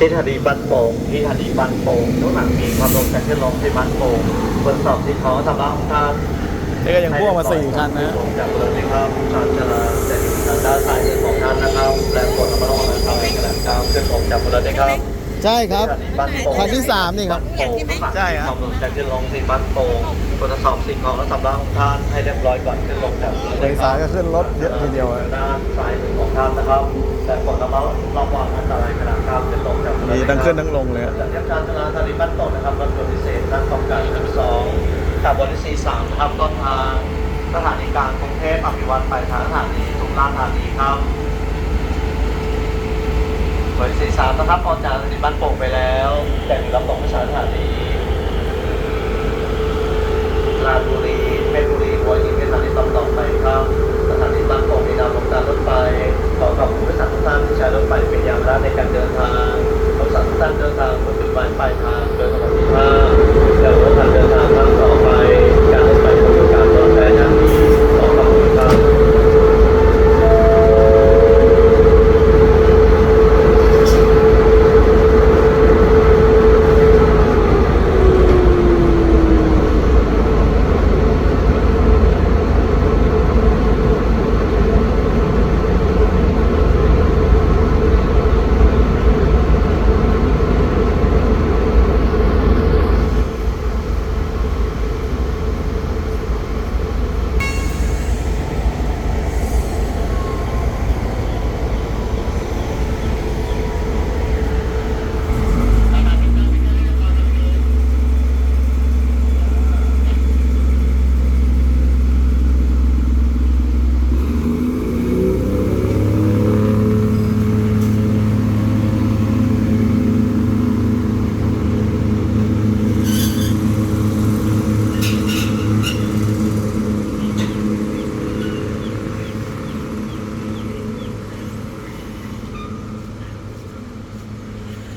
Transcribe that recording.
ที่สถานีบ้านโป่งที่สถานีบ้านโป่งทุกหลังมีความลงจากขึ้นลงที่บ้านโป่งตรวจสอบที่เขาสำหรับท่านนี่ก็ยังพ่วงมาสี่คันนะลงจากเรือนี่ครับทางจะจะอยู่ทางด้านซ้ายมือของท่านนะครับแรงกดระมัดระวังนะครับในขณะก้าวขึ้นลงจากเรือนี่ครับใช่ครับที่สถานีบ้านโป่งคันที่สามนี่ครับบ้านโป่งทุกหลังใช่ฮะความลงจากขึ้นลงที่บ้านโป่งตรวจสอบสิ่งของและสำรับของท่านให้เรียบร้อยก่อนขึ้นลงจากเรือเลนซ้ายก็ขึ้นรถเยอะทีเดียวอะด้านซ้ายมือของท่านนะครับแต่กด ทั้งขึ้นทั้งลงเลยจากการจราจรบ้านตนะครับรถด่วพิเศษนั่งตองกันชั้นสองขับบริษีสามครับต้นทางสถานีกลางกรุงเทพอภิวัตไปทางสถานีสุราษฎร์ธานีครับริษีสามนะครับออกจากสถานีบ้านโป่งไปแล้ว แต่มีรับตรงประสถานีลาบุรีเพชรบุรีหัวหินเป็นสถานีต่อต่อไปครับสถานีบ้านโป่งมีดาวลงจากรถไฟต่อกับคุณบริษัททุกท่านที่ใช้รถไฟเป็นยามราในการเดินทาง